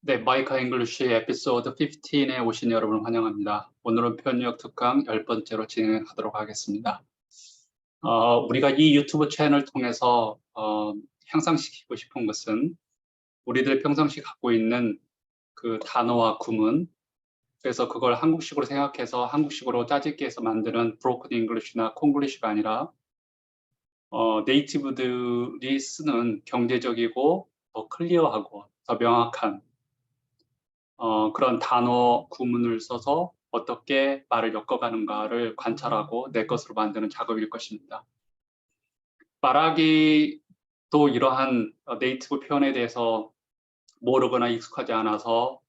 네, 마이카 잉글리쉬 에피소드 15에 오신 여러분 환영합니다. 오늘은 편력 특강 열 번째로 진행하도록 하겠습니다. 어, 우리가 이 유튜브 채널 통해서 어, 향상시키고 싶은 것은 우리들 평상시 갖고 있는 그 단어와 구문 그래서 그걸 한국식으로 생각해서 한국식으로 짜집기 해서 만드는 브로큰 잉글리쉬나 콩글리쉬가 아니라 어, 네이티브들이 쓰는 경제적이고 더 클리어하고 더 명확한 어, 그런 단어 구문을 써서 어떻게 말을 엮어가는가를 관찰하고 내 것으로 만드는 작업일 것입니다. 말하기도 이러한 네이티브 표현에 대해서 모르거나 익숙하지 않아서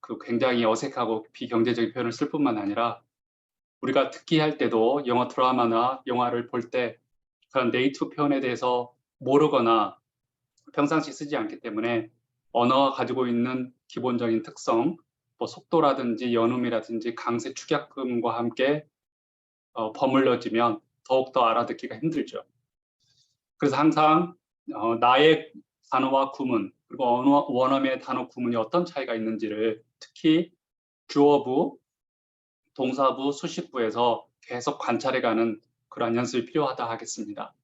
그 굉장히 어색하고 비경제적인 표현을 쓸 뿐만 아니라 우리가 듣기 할 때도 영어 드라마나 영화를 볼 때 그런 네이티브 표현에 대해서 모르거나 평상시 쓰지 않기 때문에 언어가 가지고 있는 기본적인 특성, 뭐 속도라든지 연음이라든지 강세 축약금과 함께 어, 버물려지면 더욱더 알아듣기가 힘들죠. 그래서 항상 어, 나의 단어와 구문 그리고 언어, 원어민의 단어 구문이 어떤 차이가 있는지를 특히 주어부, 동사부, 수식부에서 계속 관찰해가는 그러한 연습이 필요하다 하겠습니다.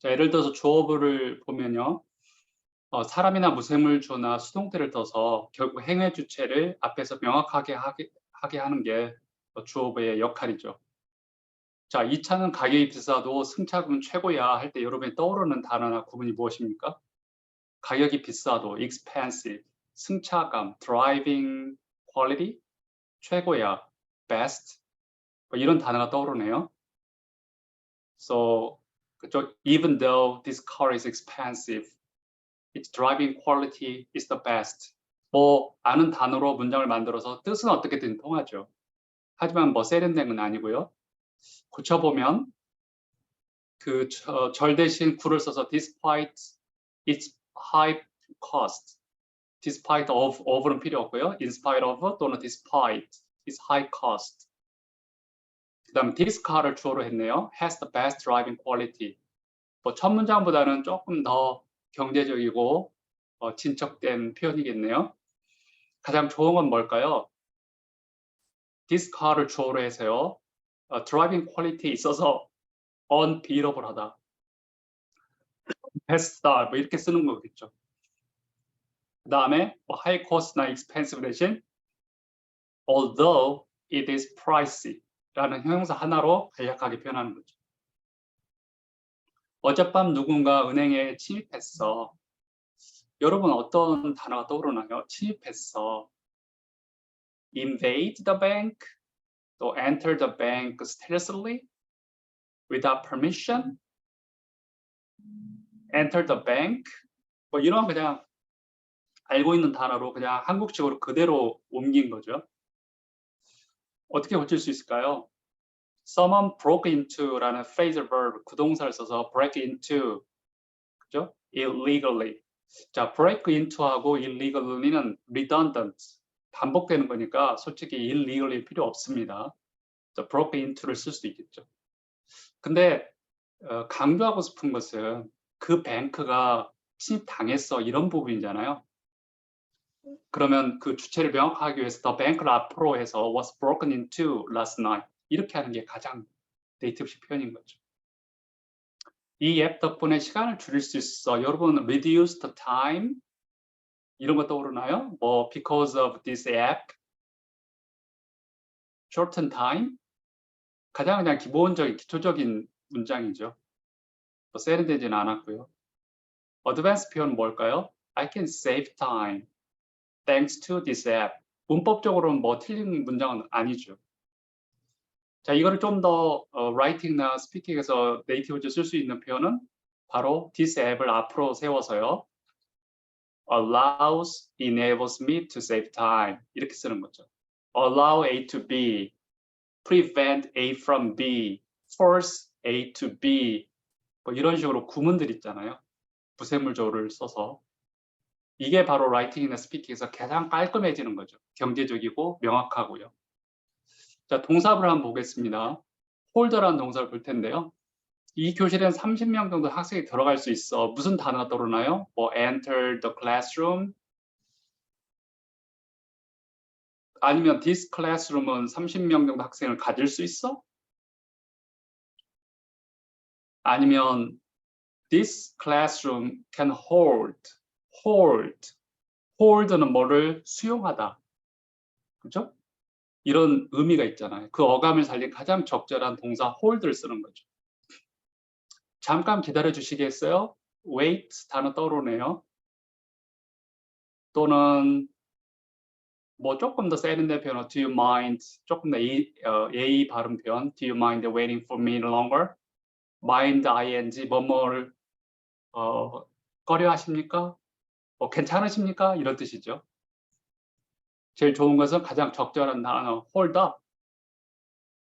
자, 예를 들어서 주어부를 보면요. 어, 사람이나 무생물주나 수동태를 떠서 결국 행위 주체를 앞에서 명확하게 하게, 하게 하는 게 주어부의 역할이죠. 자, 이 차는 가격이 비싸도 승차금 최고야 할 때 여러분이 떠오르는 단어나 구문이 무엇입니까? 가격이 비싸도 expensive, 승차감, driving quality, 최고야, best, 뭐 이런 단어가 떠오르네요. So, 그쪽 even though this car is expensive, its driving quality is the best. 뭐 아는 단어로 문장을 만들어서 뜻은 어떻게든 통하죠. 하지만 뭐 세련된 건 아니고요. 고쳐보면 그 절 대신 구를 써서 despite its high cost, despite of, of는 필요 없고요. in spite of 또는 despite its high cost. 그 다음 this car를 주어로 했네요. has the best driving quality. 뭐 첫 문장보다는 조금 더 경제적이고 어, 진척된 표현이겠네요. 가장 좋은 건 뭘까요? This car를 주어로 해서요. 어, 드라이빙 퀄리티 있어서 unbeatable하다. 베스트다 뭐 이렇게 쓰는 거겠죠. 그 다음에 뭐 high cost나 expensive 대신 although it is pricey 라는 형용사 하나로 간략하게 표현하는 거죠. 어젯밤 누군가 은행에 침입했어. 여러분 어떤 단어가 떠오르나요? 침입했어. invade the bank, 또 enter the bank stealthily without permission, enter the bank 뭐 이런 그냥 알고 있는 단어로 그냥 한국식으로 그대로 옮긴 거죠. 어떻게 고칠 수 있을까요? someone broke into라는 phrasal verb 구동사를 써서 break into 그죠? illegally 자 break into하고 illegally는 redundant 반복되는 거니까 솔직히 illegally 필요 없습니다. 자, broke into를 쓸 수도 있겠죠. 근데 어, 강조하고 싶은 것은 그 뱅크가 침입 당했어 이런 부분이잖아요. 그러면 그 주체를 명확하게 하기 위해서 더 뱅크를 앞으로 해서 was broken into last night 이렇게 하는 게 가장 네이티브식 표현인 거죠. 이 앱 덕분에 시간을 줄일 수 있어. 여러분 reduce the time 이런 거 떠오르나요? 뭐 because of this app shorten time 가장 그냥 기본적인 기초적인 문장이죠. 뭐 세련되지는 않았고요. 어드밴스 표현은 뭘까요? I can save time thanks to this app. 문법적으로는 뭐 틀린 문장은 아니죠. 자, 이거를 좀더 어, 라이팅나 스피킹에서 네이티브즈 쓸 수 있는 표현은 바로 this 앱을 앞으로 세워서요. allows, enables me to save time 이렇게 쓰는 거죠. allow A to B, prevent A from B, force A to B 뭐 이런 식으로 구문들 있잖아요. 부세물조를 써서 이게 바로 라이팅이나 스피킹에서 가장 깔끔해지는 거죠. 경제적이고 명확하고요. 자, 동사를 한번 보겠습니다. 홀더라는 동사를 볼 텐데요. 이 교실엔 30명 정도 학생이 들어갈 수 있어. 무슨 단어가 떠오르나요? 뭐 enter the classroom 아니면 this classroom은 30명 정도 학생을 가질 수 있어? 아니면 this classroom can hold, hold, hold는 뭐를 수용하다. 그죠? 이런 의미가 있잖아요. 그 어감을 살린 가장 적절한 동사 hold를 쓰는 거죠. 잠깐 기다려 주시겠어요? wait 단어 떠오르네요. 또는 뭐 조금 더 세련된 표현, do you mind? 조금 더 예의, 어, 예의 발음 표현, do you mind waiting for me longer? mind ing 뭐뭐를 어, 꺼려 하십니까? 뭐 괜찮으십니까? 이런 뜻이죠. 제일 좋은 것은 가장 적절한 단어 hold up.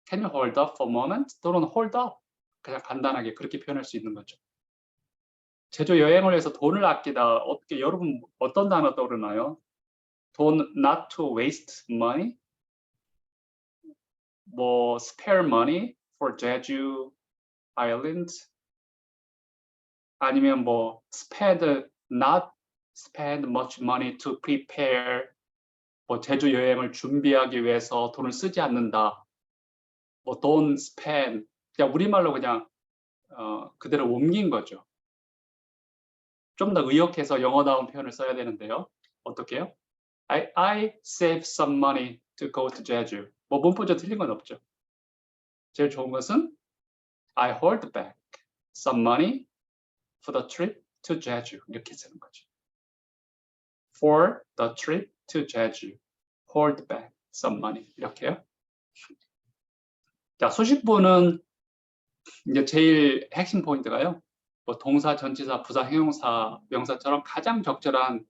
Can you hold up for a moment? 또는 hold up. 그냥 간단하게 그렇게 표현할 수 있는 거죠. 제주 여행을 해서 돈을 아끼다. 어떻게 여러분 어떤 단어 떠오르나요? 돈 not to waste money. 뭐 spare money for 제주 island. 아니면 뭐 spend not spend much money to prepare 뭐 제주 여행을 준비하기 위해서 돈을 쓰지 않는다. 뭐 don't spend 그냥 우리말로 그냥 어, 그대로 옮긴 거죠. 좀 더 의역해서 영어다운 표현을 써야 되는데요. 어떻게요? I, I save some money to go to 제주. 뭐 문법적 틀린 건 없죠. 제일 좋은 것은 I hold back some money for the trip to 제주 이렇게 쓰는 거죠. For the trip to 제주, hold back some money 이렇게요. 자 수식부는 이제 제일 핵심 포인트가요. 뭐 동사, 전치사, 부사, 형용사, 명사처럼 가장 적절한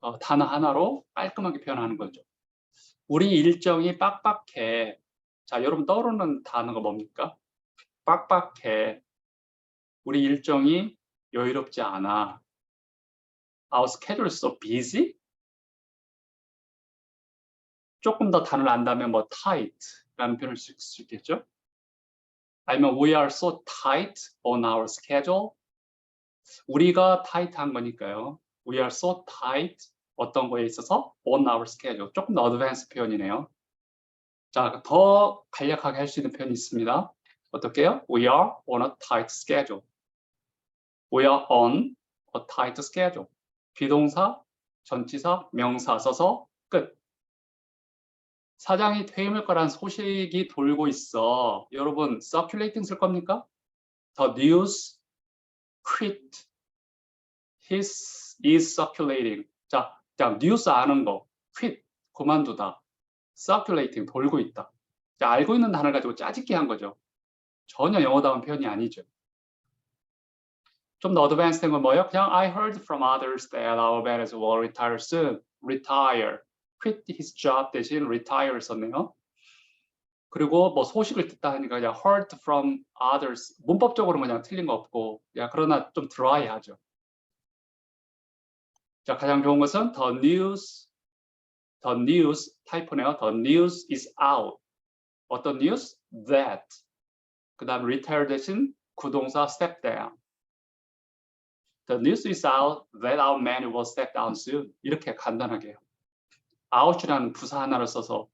어, 단어 하나로 깔끔하게 표현하는 거죠. 우리 일정이 빡빡해. 자, 여러분 떠오르는 단어가 뭡니까? 빡빡해. 우리 일정이 여유롭지 않아. Our schedule is so busy. 조금 더 단어를 안다면 뭐 tight라는 표현을 쓸 수 있겠죠. 아니면 we are so tight on our schedule. 우리가 타이트한 거니까요. We are so tight 어떤 거에 있어서 on our schedule. 조금 더 어드밴스 표현이네요. 자, 더 간략하게 할 수 있는 표현이 있습니다. 어떻게요? We are on a tight schedule. We are on a tight schedule. 비동사, 전치사, 명사 써서 끝. 사장이 퇴임할 거란 소식이 돌고 있어. 여러분, circulating 쓸 겁니까? The news quit. His is circulating. 자, 자, 뉴스 아는 거, quit, 그만두다. circulating, 돌고 있다. 자, 알고 있는 단어를 가지고 짜집기 한 거죠. 전혀 영어다운 표현이 아니죠. 좀 더 어드밴스 된 건 뭐예요? 그냥 I heard from others that our manager will retire soon. retire. quit his job 대신 retire 썼네요. 그리고 뭐 소식을 듣다 하니까 그냥 heard from others. 문법적으로 그냥 틀린 거 없고, 야, 그러나 좀 드라이하죠. 자, 가장 좋은 것은 the news, the news 타이프네요. The news is out. 어떤 news? That. 그 다음 retire 대신 구동사 step down. The news is out that our man will step down soon. 이렇게 간단하게 해요. out이라는 부사 하나를 써서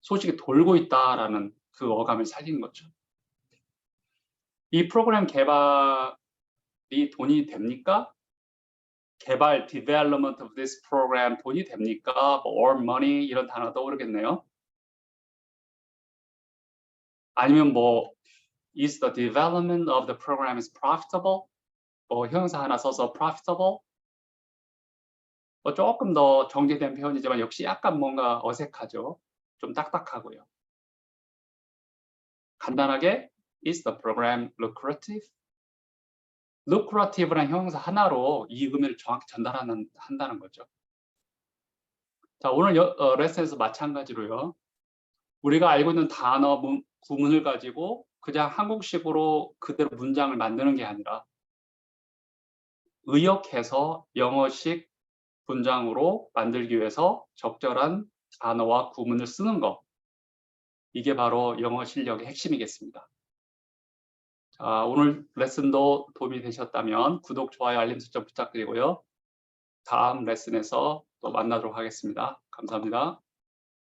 소식이 돌고 있다라는 그 어감을 살린 거죠. 이 프로그램 개발이 돈이 됩니까? 개발, development of this program 돈이 됩니까? 뭐 earn money 이런 단어 떠오르겠네요. 아니면 뭐 is the development of the program is profitable? 뭐 형용사 하나 써서 profitable? 뭐 조금 더 정제된 표현이지만 역시 약간 뭔가 어색하죠. 좀 딱딱하고요. 간단하게 is the program lucrative? lucrative란 형용사 하나로 이 의미를 정확히 전달하는 한다는 거죠. 자, 오늘 여, 어, 레슨에서 마찬가지로요. 우리가 알고 있는 단어 문, 구문을 가지고 그냥 한국식으로 그대로 문장을 만드는 게 아니라 의역해서 영어식 문장으로 만들기 위해서 적절한 단어와 구문을 쓰는 것. 이게 바로 영어 실력의 핵심이겠습니다. 자, 오늘 레슨도 도움이 되셨다면 구독, 좋아요, 알림 설정 부탁드리고요. 다음 레슨에서 또 만나도록 하겠습니다. 감사합니다.